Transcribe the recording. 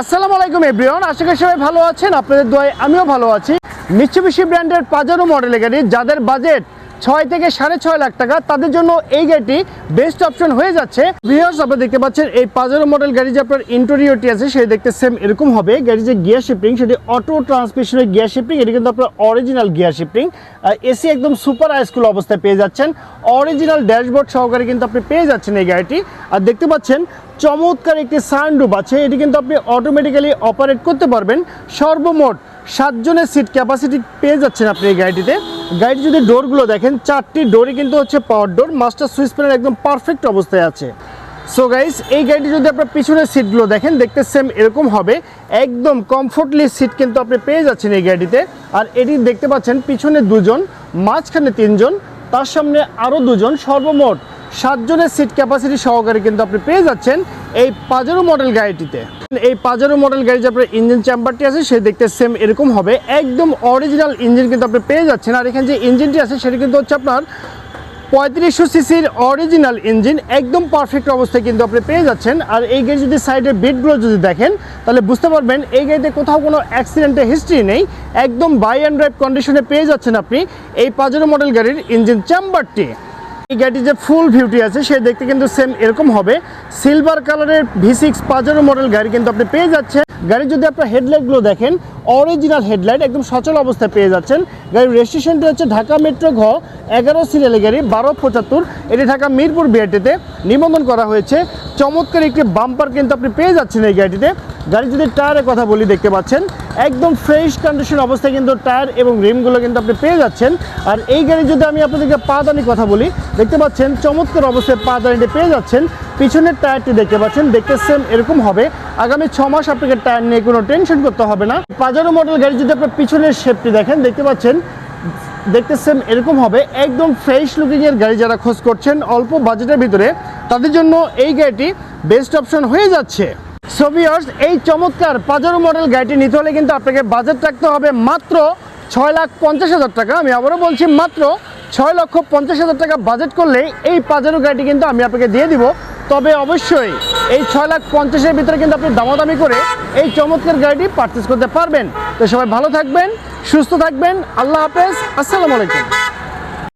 আসসালামু আলাইকুম, এভরিওয়ান। আশা করি সবাই ভালো আছেন, আপনাদের দোয়ায় আমিও ভালো আছি। মিচ্ছুবিশি ব্র্যান্ডের পাজারো মডেলের গাড়ি, যাদের বাজেট ছয় থেকে সাড়ে ছয় লাখ টাকা, তাদের জন্য এই গাড়িটি বেস্ট অপশন হয়ে যাচ্ছে। ভিউয়ার্স আপনারা দেখতে পাচ্ছেন, এই পাজারো মডেল গাড়ি যে আপনার ইন্টেরিয়রটি আছে, সেটি দেখতে সেম এরকম হবে। গাড়ি যে গিয়ার শিফটিং সেটি অটো ট্রান্সমিশনের গিয়ার শিফটিং এটি কিন্তু আপনার অরিজিনাল গিয়ার শিফটিং এসি একদম সুপার হাইস্কুল অবস্থায় পেয়ে যাচ্ছেন। অরিজিনাল ড্যাশবোর্ড সহকারে কিন্তু আপনি পেয়ে যাচ্ছেন এই গাড়িটি। আর দেখতে পাচ্ছেন চমৎকার একটি সানরুপ আছে। এটি কিন্তু আপনি অটোমেটিক্যালি অপারেট করতে পারবেন। সর্বমোট সাতজনের সিট ক্যাপাসিটি পেয়ে যাচ্ছেন আপনি এই গাড়িটিতে। গাড়িটি যদি ডোরগুলো দেখেন, চারটি ডোরই কিন্তু হচ্ছে power door master switch panel একদম পারফেক্ট অবস্থায় আছে। সো গাইস এই গাড়িটি যদি আপনার পিছনের সিটগুলো দেখেন, দেখতে সেম এরকম হবে। একদম কমফোর্টলি সিট কিন্তু আপনি পেয়ে যাচ্ছেন এই গাড়িতে আর এটি দেখতে পাচ্ছেন পিছনে দুজন, মাঝখানে তিনজন, তার সামনে আরও দুজন, সর্বমোট সাতজনের সিট ক্যাপাসিটি সহকারে কিন্তু আপনি পেয়ে যাচ্ছেন এই পাজারো মডেল গাড়িটিতে। এই পাজারো মডেল গাড়ি যে আপনার ইঞ্জিন চেম্বারটি আছে, সে দেখতে সেম এরকম হবে। একদম অরিজিনাল ইঞ্জিন কিন্তু আপনি পেয়ে যাচ্ছেন। আর এখানে যে ইঞ্জিনটি আছে, সেটি কিন্তু হচ্ছে আপনার পঁয়ত্রিশশো সিসির অরিজিনাল ইঞ্জিন একদম পারফেক্ট অবস্থায় কিন্তু আপনি পেয়ে যাচ্ছেন। আর এই গাড়ি যদি সাইডের বিটগুলো যদি দেখেন, তাহলে বুঝতে পারবেন, এই গাড়িতে কোথাও কোনো অ্যাক্সিডেন্টের হিস্ট্রি নেই। একদম বাই অ্যান্ড ড্রাইভ কন্ডিশনে পেয়ে যাচ্ছেন আপনি এই পাজারো মডেল গাড়ির ইঞ্জিন চেম্বারটি গাড়ির যে ফুল ভিউটি আছে, সে দেখতে কিন্তু সেম এরকম হবে। সিলভার কালারের ভি সিক্স পাজারো মডেল গাড়ি কিন্তু আপনি পেয়ে যাচ্ছেন। গাড়ির যদি আপনার হেডলাইটগুলো দেখেন অরিজিনাল হেডলাইট একদম সচল অবস্থায় পেয়ে যাচ্ছেন। গাড়ির রেজিস্ট্রেশনটি হচ্ছে ঢাকা মেট্রো ঘ, এগারো সিরিয়ালের গাড়ি, বারো পঁচাত্তর। এটি ঢাকা মিরপুর বিআরটিতে নিবন্ধন করা হয়েছে। চমৎকার একটি বাম্পার কিন্তু আপনি পেয়ে যাচ্ছেন এই গাড়িটিতে। গাড়ি যদি টায়ারের কথা বলি, দেখতে পাচ্ছেন, একদম ফ্রেশ কন্ডিশন অবস্থায় কিন্তু টায়ার এবং রিমগুলো কিন্তু আপনি পেয়ে যাচ্ছেন। আর এই গাড়ি যদি আমি আপনাদেরকে পাদানির কথা বলি, দেখতে পাচ্ছেন, চমৎকার অবস্থায় পাদানিটি পেয়ে যাচ্ছেন। পিছনের টায়ারটি দেখতে পাচ্ছেন, দেখতে সেম এরকম হবে। আগামী ছ মাস আপনাকে টায়ার নিয়ে কোনো টেনশন করতে হবে না। পাজারো মডেল গাড়ি যদি আপনার পিছনের শেপটি দেখেন, দেখতে পাচ্ছেন, দেখতে সেম এরকম হবে। একদম ফ্রেশ লুকিং এর গাড়ি যারা খোঁজ করছেন, অল্প বাজেটের ভিতরে, তাদের জন্য এই গাড়িটি বেস্ট অপশন হয়ে যাচ্ছে। সোভিয়ার্স এই চমৎকার পাজারো মডেল গাড়িটি নিতে হলে কিন্তু আপনাকে বাজেট রাখতে হবে মাত্র ছয় লাখ পঞ্চাশ হাজার টাকা। আমি আবারও বলছি, মাত্র ছয় লক্ষ পঞ্চাশ হাজার টাকা বাজেট করলে এই পাজারো গাড়িটি কিন্তু আমি আপনাকে দিয়ে দিব। তবে অবশ্যই এই ছয় লাখ পঞ্চাশের ভিতরে কিন্তু আপনি দামাদামি করে এই চমৎকার গাড়িটি পারচেস করতে পারবেন। তো সবাই ভালো থাকবেন, সুস্থ থাকবেন। আল্লাহ হাফেজ। আসসালামু আলাইকুম।